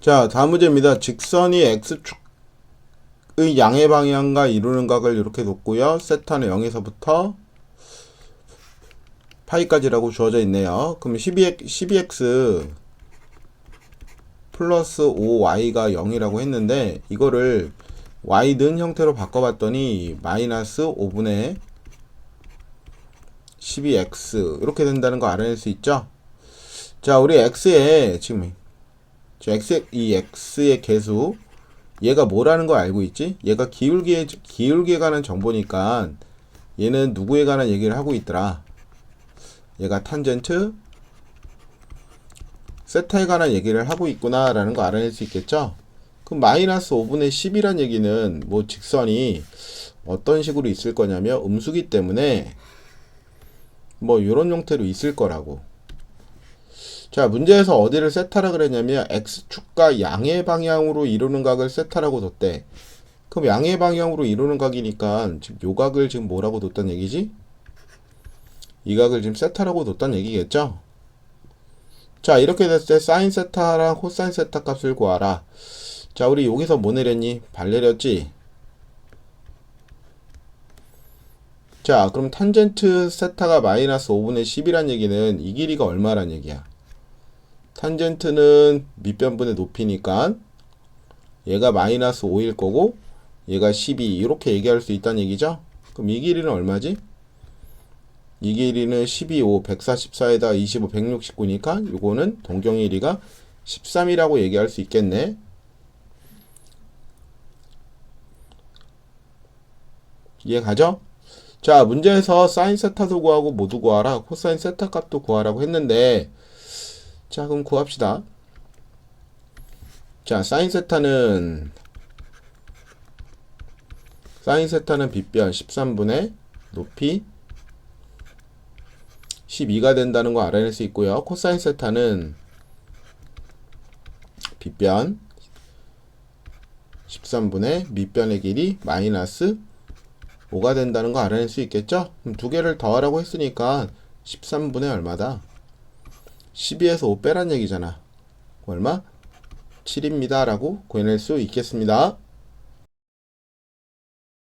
자, 다음 문제입니다. 직선이 x축의 양의 방향과 이루는 각을 이렇게 놓고요. 세타는 0에서부터 파이까지라고 주어져 있네요. 그럼 12x, 12x 플러스 5y가 0이라고 했는데 이거를 y는 형태로 바꿔봤더니 마이너스 5분의 12x 이렇게 된다는 거 알아낼 수 있죠? 자, 우리 x에 지금 저 x 이 x의 개수 얘가 뭐라는 걸 알고 있지? 얘가 기울기에 기울기에 관한 정보니까 얘는 누구에 관한 얘기를 하고 있더라. 얘가 탄젠트 세타에 관한 얘기를 하고 있구나라는 거 알아낼 수 있겠죠? 그럼 마이너스 5분의 10이란 얘기는 뭐 직선이 어떤 식으로 있을 거냐면 음수기 때문에 뭐 이런 형태로 있을 거라고. 자, 문제에서 어디를 세타라 그랬냐면 x축과 양의 방향으로 이루는 각을 세타라고 뒀대. 그럼 양의 방향으로 이루는 각이니까 지금 요 각을 지금 뭐라고 뒀단 얘기지? 이 각을 지금 세타라고 뒀단 얘기겠죠? 자, 이렇게 됐을 때 사인 세타랑 코사인 세타 값을 구하라. 자, 우리 여기서 뭐 내렸니? 발 내렸지? 자, 그럼 탄젠트 세타가 마이너스 5분의 10이란 얘기는 이 길이가 얼마란 얘기야? 탄젠트는 밑변분의 높이니까 얘가 마이너스 5일 거고 얘가 12 이렇게 얘기할 수 있다는 얘기죠? 그럼 이 길이는 얼마지? 이 길이는 12, 5, 144에다 25, 169니까 요거는 동경일이가 13이라고 얘기할 수 있겠네. 이해 가죠? 자, 문제에서 사인 세타도 구하고 모두 구하라, 코사인 세타 값도 구하라고 했는데, 자, 그럼 구합시다. 자, 사인 세타는, 사인 세타는 빗변 13분의 높이 12가 된다는 거 알아낼 수 있고요. 코사인 세타는 빗변 13분의 밑변의 길이 마이너스 5가 된다는 거 알아낼 수 있겠죠? 그럼 두 개를 더하라고 했으니까 13분의 얼마다? 12에서 5 빼란 얘기잖아. 얼마? 7입니다. 라고 구해낼 수 있겠습니다.